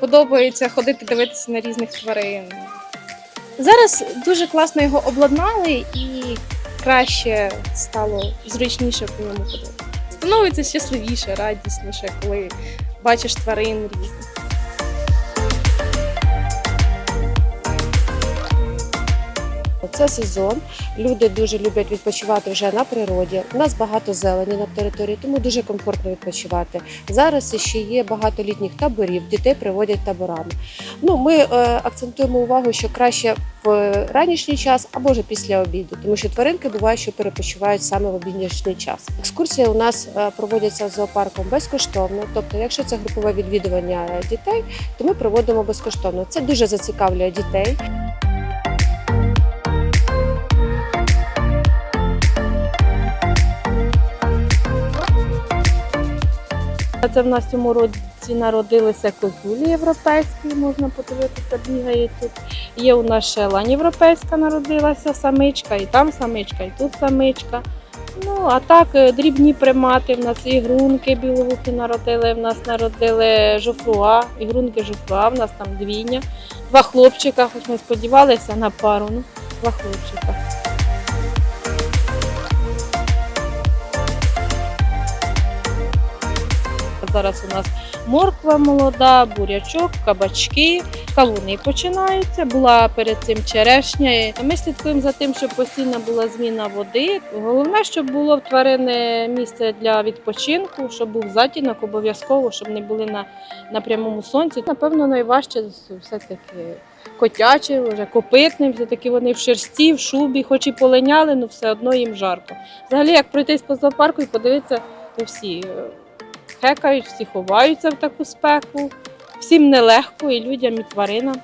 подобається ходити дивитися на різних тварин. Зараз дуже класно його обладнали і краще стало зручніше по ньому ходити. Становиться щасливіше, радісніше, коли бачиш тварин різних. Це сезон. Люди дуже люблять відпочивати вже на природі. У нас багато зелені на території, тому дуже комфортно відпочивати. Зараз ще є багато літніх таборів, дітей приводять таборами. Ну, ми е, акцентуємо увагу, що краще в ранішній час або вже після обіду, тому що тваринки буває, що перепочивають саме в обіднішній час. Екскурсії у нас е, проводяться зоопарком безкоштовно. Тобто, якщо це групове відвідування дітей, то ми проводимо безкоштовно. Це дуже зацікавлює дітей. Це в нас цьому році народилися козулі європейські, можна подивитися, бігають тут. Є у нас ще лань європейська народилася, самичка, і там самичка, і тут самичка. Ну, а так, е, дрібні примати, в нас ігрунки біловухи народили, в нас народили жофруа, ігрунки жофруа, в нас там двійня, два хлопчика, хоч ми сподівалися на пару, ну, два хлопчика. Зараз у нас морква молода, бурячок, кабачки, кавуни починаються. Була перед цим черешня. Ми слідкуємо за тим, щоб постійно була зміна води. Головне, щоб було в тварини місце для відпочинку, щоб був затінок обов'язково, щоб не були на, на прямому сонці. Напевно, найважче все-таки котячі, вже копитним, все-таки вони в шерсті, в шубі, хоч і полиняли, але все одно їм жарко. Взагалі, як пройтись по зоопарку і подивитися, то всі е, хекають, всі ховаються в таку спеку. Всім нелегко, і людям, і тваринам.